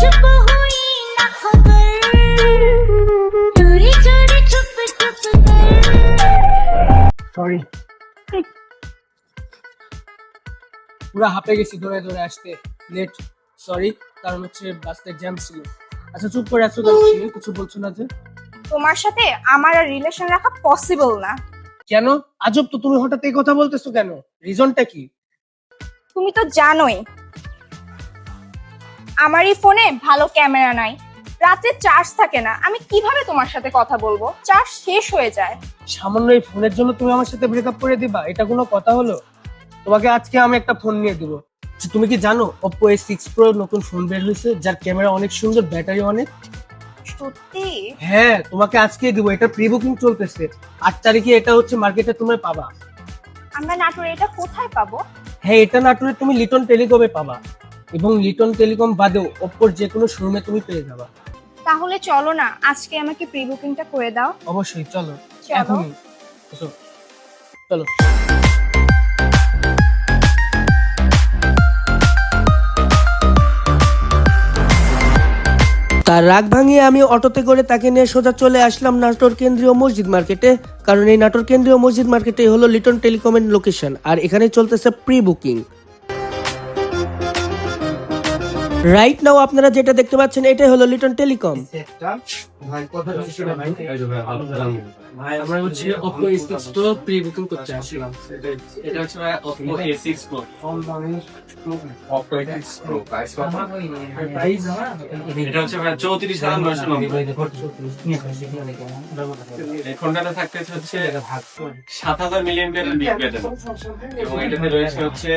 चुप हुई ना खबर चोरी चोरी छुप छुप कर সরি পুরো হাঁপে গেছি ধরে ধরে আসতে লেট সরি কারণ হচ্ছে বাসতে জ্যাম ছিল আচ্ছা চুপ করে আছো কেন তুমি? কিছু বলছো না যে তোমার সাথে আমার আর রিলেশন রাখা পসিবল না কেন আজব তো তুমি হঠাৎ এই কথা বলতেছো কেন রিজনটা কি তুমি তো জানোই আমার এই ফোনে ভালো ক্যামেরা নাই। রাতে চার্জ থাকে না। আমি কীভাবে তোমার সাথে কথা বলব? চার্জ শেষ হয়ে যায়। সামান্য এই ফোনের জন্য তুমি আমার সাথে ব্রেকআপ করে দিবা? এটা কোনো কথা হলো? তোমাকে আজকে আমি একটা ফোন নিয়ে দিব। আচ্ছা, তুমি কি জানো ওপো এ সিক্স প্রো নতুন ফোন বের হয়েছে যার ক্যামেরা অনেক সুন্দর ব্যাটারি অনেক? সত্যি? হ্যাঁ তোমাকে আজকে দিব। এটা প্রি বুকিং চলতেছে। আট তারিখে এটা হচ্ছে মার্কেটে তুমি পাবা। আমরা নাটোরে এটা কোথায় পাবো? হ্যাঁ এটা নাটোরে তুমি লিটন টেলিকমে পাবা। এবং লিটন টেলিকম বাদেও ওপ্পোর যে কোনো শোরুমে তুমি পেয়ে যাবা। তাহলে চলো না আজকে আমাকে প্রি বুকিংটা করে দাও। অবশ্যই চলো চলো। এখনই। এসো। চলো। তার রাগ ভাঙিয়ে আমি অটোতে করে তাকে নিয়ে সোজা চলে আসলাম নাটোর কেন্দ্রীয় মসজিদ মার্কেটে। কারণ এই নাটোর কেন্দ্রীয় মসজিদ মার্কেটে হলো লিটন টেলিকমের লোকেশন আর এখানে চলতেছে প্রি বুকিং রাইট নাও আপনারা যেটা দেখতে পাচ্ছেন এটাই হলো লিটন টেলিকম ভাই আমরা হচ্ছে Oppo A6 Pro pre booking করতে আসলাম এটা হচ্ছে ভাই Oppo A6 Pro Oppo A6 Pro price কত? প্রাইস এটা হচ্ছে ভাই এই ফোনটাতে থাকতে হচ্ছে সাত হাজার মিলিয়ন এর বিগ ব্যাটারি এবং এটাতে রয়েছে হচ্ছে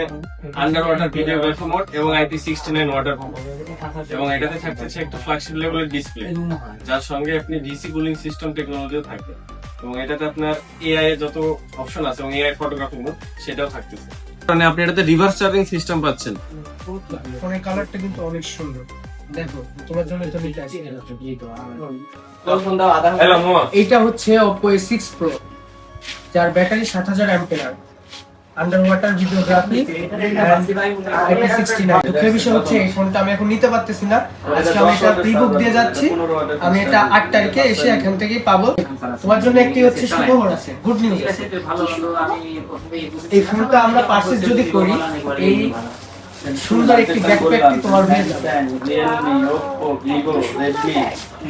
আন্ডার ওয়াটার ভিডিওগ্রাফি মোড এবং আইপি সিক্সটি নাইন ওয়াটার এবং এটাতে থাকতেছে একটা ফ্ল্যাগশিপ লেভেলের ডিসপ্লে যার সঙ্গে আপনি ডিসি কুলিং সিস্টেম টেকনোলজিও থাকবে এবং এটাতে আপনার এআই এর যত অপশন আছে এবং এআই ফটোগ্রাফি মোড সেটাও থাকতেছে। মানে আপনি এটাতে রিভার্স চার্জিং সিস্টেম পাচ্ছেন। ফোনের কালারটা কিন্তু অনেক সুন্দর। দেখো তোমার জন্য এটা নিতে আসি এইটা হচ্ছে Oppo A6 Pro যার ব্যাটারি সাত হাজার ampere under water videography IP69 দুঃখের বিষয় হচ্ছে এই ফোনটা আমি এখন নিতে পারতেছি না। আজকে আমি এটা প্রি বুক দিয়ে যাচ্ছি। আমি এটা আট তারিখে এসে এখান থেকেই পাবো। তোমার জন্য একটি হচ্ছে সুখবর আছে গুড নিউজ এই ফোনটা আমরা পারচেজ যদি করি এই সুন্দর একটি ব্যাকপ্যাকটি তোমার হয়ে যাবে।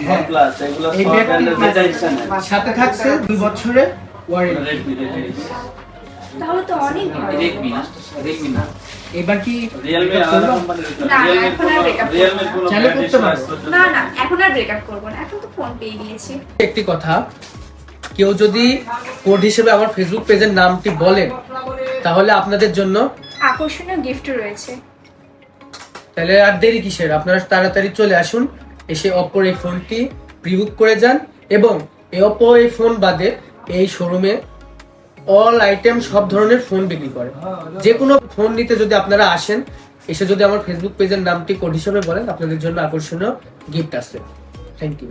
ব্যাগটি সাথে থাকছে দুই বছরের ওয়ারেন্টি তাহলে তো অনেক। এবার কি না, breakup করব না। চালু করতে পারো? না না এখন আর ব্রেকআপ করব না। এখন তো ফোন পেয়ে গিয়েছি। একটি কথা কেউ যদি কোড হিসেবে আমার ফেসবুক পেজের নামটি বলেন তাহলে আপনাদের জন্য আকর্ষণীয় গিফট রয়েছে। তাহলে আর দেরি কিসের? আপনারা তাড়াতাড়ি চলে আসুন এসে অপোর এই ফোনটি প্রিবুক করে যান এবং এই অপো এই ফোন বাদে এই শোরুমে অল আইটেম সব ধরনের ফোন বিক্রি করে। যে কোনো ফোন নিতে যদি আপনারা আসেন, এসে যদি আমার ফেসবুক পেজের নামটি কোড হিসেবে বলেন, আপনাদের জন্য আকর্ষণীয় গিফট আছে থ্যাংক ইউ